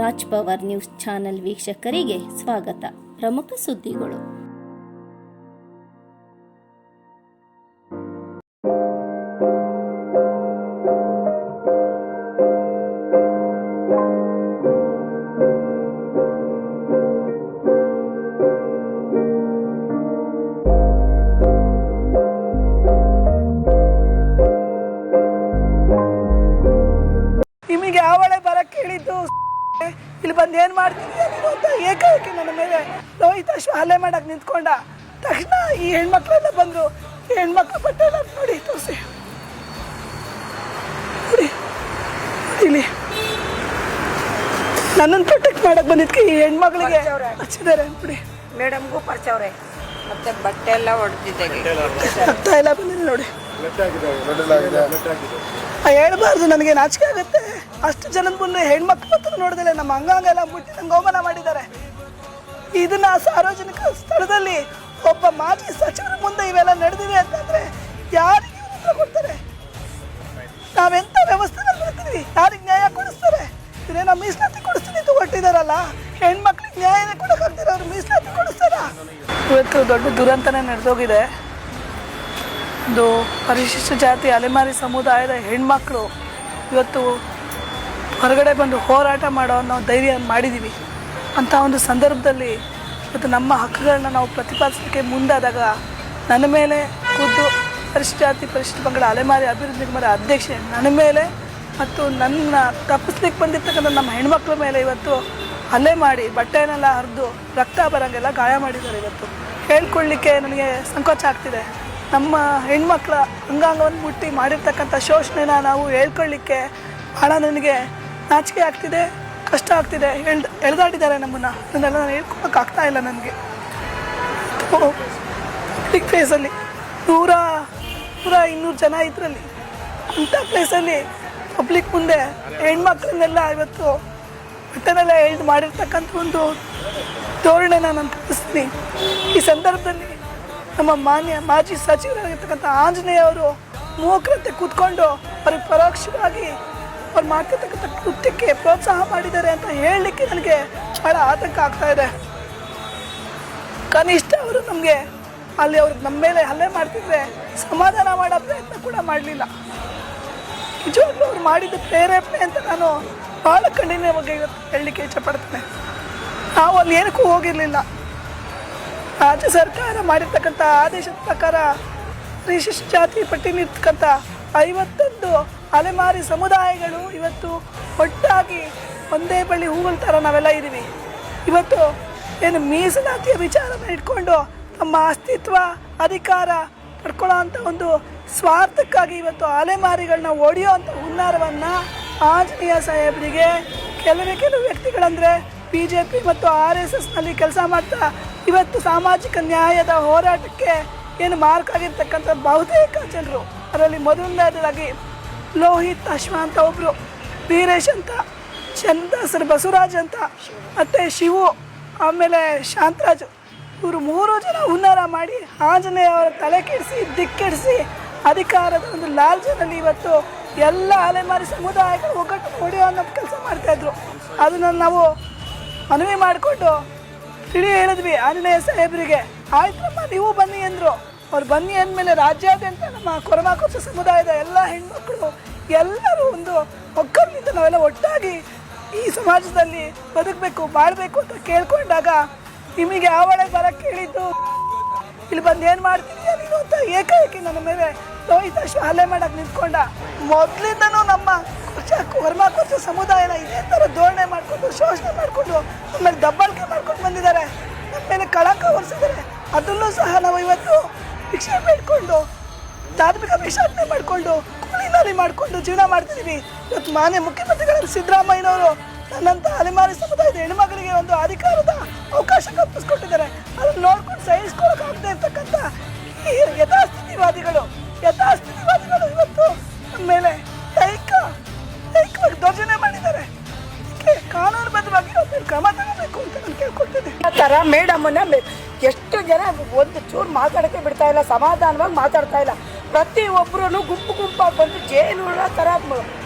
Raj power news channel ವೀಕ್ಷಕರಿಗೆ ಸ್ವಾಗತ. ಪ್ರಮುಖ ಸುದ್ದಿಗಳು. ಇಲ್ಲಿ ಬಂದು ಏನು ಮಾಡ್ತೀನಿ ಅಂತ ಏಕಾಏಕಿ ನನ್ನ ಮೇಲೆ ರೋಹಿತಾಶು ಹಲ್ಲೆ ಮಾಡಕ್ಕೆ ನಿಂತ್ಕೊಂಡ ತಕ್ಷಣ ಈ ಹೆಣ್ಮಕ್ಳೆಲ್ಲ ಬಂದರು ಈ ಹೆಣ್ಮಕ್ಳು ಬಟ್ಟೆ ಎಲ್ಲ ನೋಡಿ ತೋರಿಸಿ. ಇಲ್ಲಿ. ನನ್ನನ್ನು ಪ್ರೊಟೆಕ್ಟ್ ಮಾಡಕ್ಕೆ ಬಂದಿದ್ದಕ್ಕೆ ಈ ಹೆಣ್ಮಕ್ಳಿಗೆ ಹಚ್ಚಿದ್ದಾರೆ ನೋಡಿ ಮೇಡಮ್ಗೂ ಪರಿಚವ್ರೆ ಮತ್ತೆ ಬಟ್ಟೆ ಎಲ್ಲ ಹೊಡೆದಿದ್ದೆ ರಕ್ತ ಎಲ್ಲ ಬಂದಿದೆ ನೋಡಿ. ಹೇಳ್ಬಾರ್ದು ನನಗೆ ನಾಚಿಕೆ ಆಗುತ್ತೆ. ಅಷ್ಟು ಜನ ಮುಂದೆ ಹೆಣ್ಮಕ್ಳು ಹತ್ರ ನೋಡಿದ್ರೆ ನಮ್ಮ ಅಂಗಾಂಗ ಎಲ್ಲ ಮುಟ್ಟಿ ನಂಗೆ ಅವಮಾನ ಮಾಡಿದ್ದಾರೆ. ಇದನ್ನ ಸಾರ್ವಜನಿಕ ಸ್ಥಳದಲ್ಲಿ ಒಬ್ಬ ಮಾಜಿ ಸಚಿವರ ಮುಂದೆ ಇವೆಲ್ಲ ನಡೆದಿದೆ ಅಂತಂದ್ರೆ ಯಾರಿಗೆ ಉತ್ತರ ಕೊಡ್ತಾರೆ? ನಾವೆಂತ ವ್ಯವಸ್ಥೆ ಬರ್ತೀವಿ? ಯಾರಿಗೆ ನ್ಯಾಯ ಕೊಡಿಸ್ತಾರೆ? ನಮ್ಮ ಮೀಸಲಾತಿ ಕೊಡಿಸ್ತೀನಿ ಅಂತ ಹೊರಟಿದಾರಲ್ಲ ಹೆಣ್ಮಕ್ಳಿಗೆ ನ್ಯಾಯನೇ ಕೊಡೋಕ್ಕಾಗ್ತಾರೆ ಅವ್ರು ಮೀಸಲಾತಿ ಕೊಡಿಸ್ತಾರ? ಇವತ್ತು ದೊಡ್ಡ ದುರಂತನೇ ನಡೆದೋಗಿದೆ. ಒಂದು ಪರಿಶಿಷ್ಟ ಜಾತಿ ಅಲೆಮಾರಿ ಸಮುದಾಯದ ಹೆಣ್ಮಕ್ಳು ಇವತ್ತು ಹೊರಗಡೆ ಬಂದು ಹೋರಾಟ ಮಾಡೋ ಅನ್ನೋ ಧೈರ್ಯ ಮಾಡಿದ್ದೀವಿ ಅಂತ ಒಂದು ಸಂದರ್ಭದಲ್ಲಿ ಇವತ್ತು ನಮ್ಮ ಹಕ್ಕುಗಳನ್ನ ನಾವು ಪ್ರತಿಪಾದಿಸಲಿಕ್ಕೆ ಮುಂದಾದಾಗ ನನ್ನ ಮೇಲೆ ಖುದ್ದು ಪರಿಶಿಷ್ಟ ಜಾತಿ, ಪರಿಶಿಷ್ಟ ಪಂಗಡ, ಅಲೆಮಾರಿ ಅಭಿವೃದ್ಧಿ ನಿಗಮದ ಅಧ್ಯಕ್ಷೆ ನನ್ನ ಮೇಲೆ ಮತ್ತು ನನ್ನ ತಪ್ಪಿಸ್ಲಿಕ್ಕೆ ಬಂದಿರ್ತಕ್ಕಂಥ ನಮ್ಮ ಹೆಣ್ಮಕ್ಳ ಮೇಲೆ ಇವತ್ತು ಹಲ್ಲೆ ಮಾಡಿ ಬಟ್ಟೆನೆಲ್ಲ ಹರಿದು ರಕ್ತ ಬರೋಂಗೆಲ್ಲ ಗಾಯ ಮಾಡಿದ್ದಾರೆ ಇವತ್ತು. ಹೇಳ್ಕೊಳ್ಳಿಕ್ಕೆ ನನಗೆ ಸಂಕೋಚ ಆಗ್ತಿದೆ. ನಮ್ಮ ಹೆಣ್ಮಕ್ಳ ಅಂಗಾಂಗವನ್ನು ಮುಟ್ಟಿ ಮಾಡಿರ್ತಕ್ಕಂಥ ಶೋಷಣೆನ ನಾವು ಹೇಳ್ಕೊಳ್ಳಿಕ್ಕೆ ಭಾಳ ನನಗೆ ನಾಚಿಕೆ ಆಗ್ತಿದೆ, ಕಷ್ಟ ಆಗ್ತಿದೆ. ಎಳ್ದು ಎಳ್ದಾಡಿದ್ದಾರೆ ನಮ್ಮನ್ನು. ಅದನ್ನೆಲ್ಲ ನಾನು ಹೇಳ್ಕೊಳಕ್ಕೆ ಆಗ್ತಾ ಇಲ್ಲ ನನಗೆ. ಪಬ್ಲಿಕ್ ಪ್ಲೇಸಲ್ಲಿ ನೂರ ನೂರ ಇನ್ನೂರು ಜನ ಇದರಲ್ಲಿ. ಅಂಥ ಪ್ಲೇಸಲ್ಲಿ ಪಬ್ಲಿಕ್ ಮುಂದೆ ಹೆಣ್ಮಕ್ಳನ್ನೆಲ್ಲ ಇವತ್ತು ಬಟ್ಟೆನೆಲ್ಲ ಎಳ್ದು ಮಾಡಿರ್ತಕ್ಕಂಥ ಒಂದು ಧೋರಣೆನ ನಾನು ತಿಳಿಸ್ತೀನಿ ಈ ಸಂದರ್ಭದಲ್ಲಿ ನಮ್ಮ ಮಾನ್ಯ ಮಾಜಿ ಸಚಿವರಾಗಿರ್ತಕ್ಕಂಥ ಆಂಜನೇಯ ಅವರು ಮೂಕರಂತೆ ಕೂತ್ಕೊಂಡು ಅವ್ರಿಗೆ ಪರೋಕ್ಷವಾಗಿ ಅವ್ರು ಮಾಡ್ತಿರ್ತಕ್ಕಂಥ ಕೃತ್ಯಕ್ಕೆ ಪ್ರೋತ್ಸಾಹ ಮಾಡಿದ್ದಾರೆ ಅಂತ ಹೇಳಲಿಕ್ಕೆ ನನಗೆ ಭಾಳ ಆತಂಕ ಆಗ್ತಾ ಇದೆ. ಕನಿಷ್ಠ ಅವರು ನಮಗೆ ಅಲ್ಲಿ ಅವ್ರು ನಮ್ಮ ಮೇಲೆ ಹಲ್ಲೆ ಮಾಡ್ತಿದ್ರೆ ಸಮಾಧಾನ ಮಾಡೋ ಪ್ರಯತ್ನ ಕೂಡ ಮಾಡಲಿಲ್ಲ. ನಿಜವಾಗ್ಲೂ ಅವ್ರು ಮಾಡಿದ ಪ್ರೇರೇಪಣೆ ಅಂತ ನಾನು ಭಾಳ ಇವತ್ತು ಹೇಳಲಿಕ್ಕೆ ಇಷ್ಟಪಡ್ತೇನೆ ನಾವು ಅಲ್ಲಿ ಏನಕ್ಕೂ ಹೋಗಿರಲಿಲ್ಲ. ರಾಜ್ಯ ಸರ್ಕಾರ ಮಾಡಿರ್ತಕ್ಕಂಥ ಆದೇಶದ ಪ್ರಕಾರ ಪರಿಶಿಷ್ಟ ಜಾತಿ ಪಟ್ಟಿಲಿರ್ತಕ್ಕಂಥ ಐವತ್ತೊಂದು ಅಲೆಮಾರಿ ಸಮುದಾಯಗಳು ಇವತ್ತು ಒಟ್ಟಾಗಿ ಒಂದೇ ಬಳ್ಳಿ ಹೂಗಳ ಥರ ನಾವೆಲ್ಲ ಇದ್ದೀವಿ. ಇವತ್ತು ಏನು ಮೀಸಲಾತಿಯ ವಿಚಾರನ ಇಟ್ಕೊಂಡು ತಮ್ಮ ಅಸ್ತಿತ್ವ, ಅಧಿಕಾರ ಪಡ್ಕೊಳ್ಳೋ ಅಂಥ ಒಂದು ಸ್ವಾರ್ಥಕ್ಕಾಗಿ ಇವತ್ತು ಅಲೆಮಾರಿಗಳನ್ನ ಒಡೆಯೋ ಅಂಥ ಹುನ್ನಾರವನ್ನು ಆಂಜನೇಯ ಸಾಹೇಬರಿಗೆ, ಕೆಲವೇ ಕೆಲವು ವ್ಯಕ್ತಿಗಳಂದರೆ ಬಿ ಜೆ ಪಿ ಮತ್ತು ಆರ್ ಎಸ್ ಎಸ್ನಲ್ಲಿ ಕೆಲಸ ಮಾಡ್ತಾ ಇವತ್ತು ಸಾಮಾಜಿಕ ನ್ಯಾಯದ ಹೋರಾಟಕ್ಕೆ ಏನು ಮಾರ್ಕ್ ಆಗಿರ್ತಕ್ಕಂಥ ಬಹುತೇಕ ಜನರು, ಅದರಲ್ಲಿ ಮೊದಲನೇದಾಗಿ ಲೋಹಿತ್ ಅಶ್ವ ಅಂತ ಒಬ್ಬರು ವೀರೇಶ್ ಅಂತ, ಚಂದಾಸರ್ ಬಸವರಾಜ್ ಅಂತ, ಮತ್ತು ಶಿವು, ಆಮೇಲೆ ಶಾಂತರಾಜು, ಇವರು ಮೂರು ಜನ ಹುನ್ನಾರ ಮಾಡಿ ಆಂಜನೇಯ ಅವರ ತಲೆ ಕೆಡಿಸಿ ದಿಕ್ಕೆಡಿಸಿ ಅಧಿಕಾರದ ಒಂದು ಲಾಲ್ಜನಲ್ಲಿ ಇವತ್ತು ಎಲ್ಲ ಅಲೆಮಾರಿ ಸಮುದಾಯಗಳು ಒಗ್ಗಟ್ಟು ಹೊಡೆಯೋ ಅನ್ನೋ ಕೆಲಸ ಮಾಡ್ತಾಯಿದ್ರು ಅದನ್ನು ನಾವು ಮನವಿ ಮಾಡಿಕೊಂಡು ತಿಳಿ ಹೇಳಿದ್ವಿ ಆಂಜನೇಯ ಸಾಹೇಬರಿಗೆ. ಆಯ್ತಮ್ಮ, ನೀವು ಬನ್ನಿ ಅಂದರು. ಅವ್ರು ಬನ್ನಿ ಅಂದಮೇಲೆ ರಾಜ್ಯಾದ್ಯಂತ ನಮ್ಮ ಕೊರಮಾಕೋಚ ಸಮುದಾಯದ ಎಲ್ಲ ಹೆಣ್ಮಕ್ಳು ಎಲ್ಲರೂ ಒಂದು ಒಗ್ಗಟ್ಟಿನಿಂದ ನಾವೆಲ್ಲ ಒಟ್ಟಾಗಿ ಈ ಸಮಾಜದಲ್ಲಿ ಬದುಕಬೇಕು ಮಾಡಬೇಕು ಅಂತ ಕೇಳ್ಕೊಂಡಾಗ ನಿಮಗೆ ಯಾವಳೆ ಬರಕ್ಕೆ ಹೇಳಿದ್ದು, ಇಲ್ಲಿ ಬಂದು ಏನು ಮಾಡ್ತೀನಿ ಅಂತ ಏಕಾಏಕಿ ನನ್ನ ಮೇಲೆ ರೋಹಿತಾಶು ಶಾಲೆ ಮಾಡಕ್ಕೆ ನಿಂತ್ಕೊಂಡ. ಮೊದಲಿಂದನೂ ನಮ್ಮ ಕುರ್ಚ ಕೊಚ್ಚ ಸಮುದಾಯನ ಇದೇ ಥರ ಧೋರಣೆ ಮಾಡಿಕೊಂಡು, ಶೋಷಣೆ ಮಾಡಿಕೊಂಡು, ಆಮೇಲೆ ದಬ್ಬಾಳಿಕೆ ಮಾಡ್ಕೊಂಡು ಬಂದಿದ್ದಾರೆ. ನಮ್ಮ ಮೇಲೆ ಕಳಂಕ ಹೊರಿಸಿದ್ದಾರೆ. ಅದರಲ್ಲೂ ಸಹ ನಾವು ಇವತ್ತು ಭಿಕ್ಷೆ ಬೇಡ್ಕೊಂಡು, ಧಾರ್ಮಿಕ ವಿಷಾದನೆ ಮಾಡಿಕೊಂಡು ಕೂಲಿನಲ್ಲಿ ಮಾಡಿಕೊಂಡು ಜೀವನ ಮಾಡ್ತಿದ್ದೀವಿ. ಇವತ್ತು ಮಾನ್ಯ ಮುಖ್ಯಮಂತ್ರಿಗಳ ಸಿದ್ದರಾಮಯ್ಯನವರು ನನ್ನಂಥ ಅಲೆಮಾರಿ ಸಮುದಾಯದ ಹೆಣ್ಮಗಳಿಗೆ ಒಂದು ಅಧಿಕಾರದ ಅವಕಾಶ ಕಲ್ಪಿಸ್ಕೊಟ್ಟಿದ್ದಾರೆ. ಅದನ್ನು ಕ್ರಮ ತಗೋಬೇಕು ಅಂತ ನಾನು ಆ ಥರ ಮೇಡಮನ್ನ ಎಷ್ಟು ಜನ ಒಂದು ಚೂರು ಮಾತಾಡೋಕ್ಕೆ ಬಿಡ್ತಾ ಇಲ್ಲ, ಸಮಾಧಾನವಾಗಿ ಮಾತಾಡ್ತಾ ಇಲ್ಲ. ಪ್ರತಿ ಒಬ್ಬರು ಗುಂಪು ಗುಂಪಾಗಿ ಬಂದು ಜೇನು ಥರ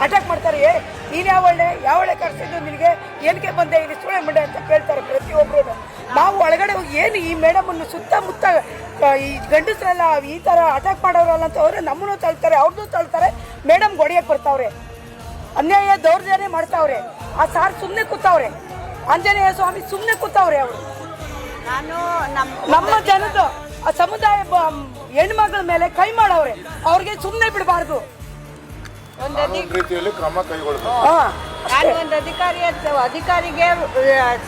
ಅಟ್ಯಾಕ್ ಮಾಡ್ತಾರೆ. ಏ, ನೀನು ಯಾವಳೆ ಯಾವಳೆ ಕರ್ಸಿದ್ದು ನಿನಗೆ? ಏನಕ್ಕೆ ಬಂದೆ? ಇಲ್ಲಿ ಸುಳೆ ಮಂಡೆ ಅಂತ ಕೇಳ್ತಾರೆ ಪ್ರತಿಯೊಬ್ಬರು ನಾವು ಒಳಗಡೆ ಹೋಗಿ ಏನು ಈ ಮೇಡಮನ್ನು ಸುತ್ತಮುತ್ತ ಈ ಗಂಡಸರೆಲ್ಲ ಈ ಥರ ಅಟ್ಯಾಕ್ ಮಾಡೋರಲ್ಲ ಅಂತ ಅವ್ರೆ ನಮ್ಮನ್ನು ತಳ್ತಾರೆ ಅವ್ರದ್ದು ತಳ್ತಾರೆ. ಮೇಡಮ್ ಹೊಡಿಯಕ್ಕೆ ಬರ್ತಾವ್ರೆ. ಅನ್ಯಾಯ ದೌರ್ಜನ್ಯ ಮಾಡ್ತಾವ್ರೆ. ಆ ಸಾರ್ ಸುಮ್ಮನೆ ಕೂತಾವ್ರೆ. ಆಂಜನೇಯ ಸ್ವಾಮಿ ಸುಮ್ಮನೆ ಕೂತವ್ರೆ ಅವರು. ನಾನು ನಮ್ಮ ನಮ್ಮ ಜನದ ಆ ಸಮುದಾಯ ಹೆಣ್ಮಗಳ ಮೇಲೆ ಕೈ ಮಾಡವ್ರೆ. ಅವ್ರಿಗೆ ಸುಮ್ಮನೆ ಬಿಡಬಾರ್ದು. ಒಂದು ರೀತಿಯಲ್ಲಿ ಕ್ರಮ ಕೈಗೊಳ್ಬೇಕು. ನಾನು ಒಂದು ಅಧಿಕಾರಿ ಅಂತ- ಅಧಿಕಾರಿಗೆ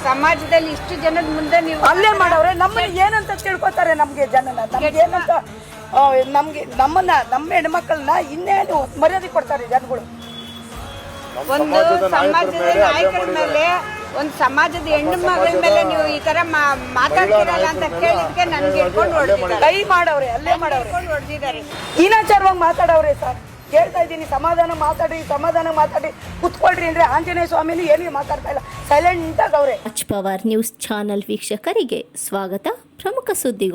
ಸಮಾಜದಲ್ಲಿ ಇಷ್ಟು ಜನದ ಮುಂದೆ ನೀವು ಅಲ್ಲೇ ಮಾಡವ್ರೆ. ನಮ್ಮನ್ನ ಏನಂತ ತಿಳ್ಕೊತಾರೆ ನಮ್ಗೆ ಜನನ? ನಮ್ಗೆ ಏನಂತ ನಮ್ಗೆ ನಮ್ಮನ್ನ ನಮ್ಮ ಹೆಣ್ಮಕ್ಳನ್ನ ಇನ್ನೇನು ಮರ್ಯಾದೆ ಕೊಡ್ತಾರೆ ಜನಗಳು. ಒಂದು ಸಮಾಜದ ನಾಯಕರ ಮೇಲೆ ಒಂದು ಸಮಾಜದ ಹೆಣ್ಣು ಮಗಳ ಮೇಲೆ ನೀವು ಈ ತರ ಮಾ- ಮಾತಾಡ್ತಿರಲ್ಲ ಅಂತ ಕೇಳಿದ್ಕೆ ನನ್ಗೆ ಇಟ್ಕೊಂಡು ಹೊಡೆದಿದ್ದಾರೆ. ಕೈ ಮಾಡವ್ರೆ ಅಲ್ಲೇ ಮಾಡವ್ರೆ. ಹೊಡೆದಿದ್ದಾರೆ. ಹೀನಾಚಾರವಾಗಿ ಮಾತಾಡವ್ರೆ ಸರ್. ಹೇಳ್ತಾ ಇದ್ದೀನಿ ಸಮಾಧಾನ ಮಾತಾಡಿ ಸಮಾಧಾನ ಮಾತಾಡಿ. ಕುತ್ಕೊಳ್ರಿ ಅಂದ್ರೆ ಆಂಜನೇಯ ಸ್ವಾಮಿನೂ ಏನಿಗೆ ಮಾತಾಡ್ತಾ ಇಲ್ಲ. ಸೈಲೆಂಟ್ ಆಗವ್ರೆ ಅಚ್ ಪವಾರ್ ನ್ಯೂಸ್ ಚಾನೆಲ್ ವೀಕ್ಷಕರಿಗೆ ಸ್ವಾಗತ. ಪ್ರಮುಖ ಸುದ್ದಿಗಳು.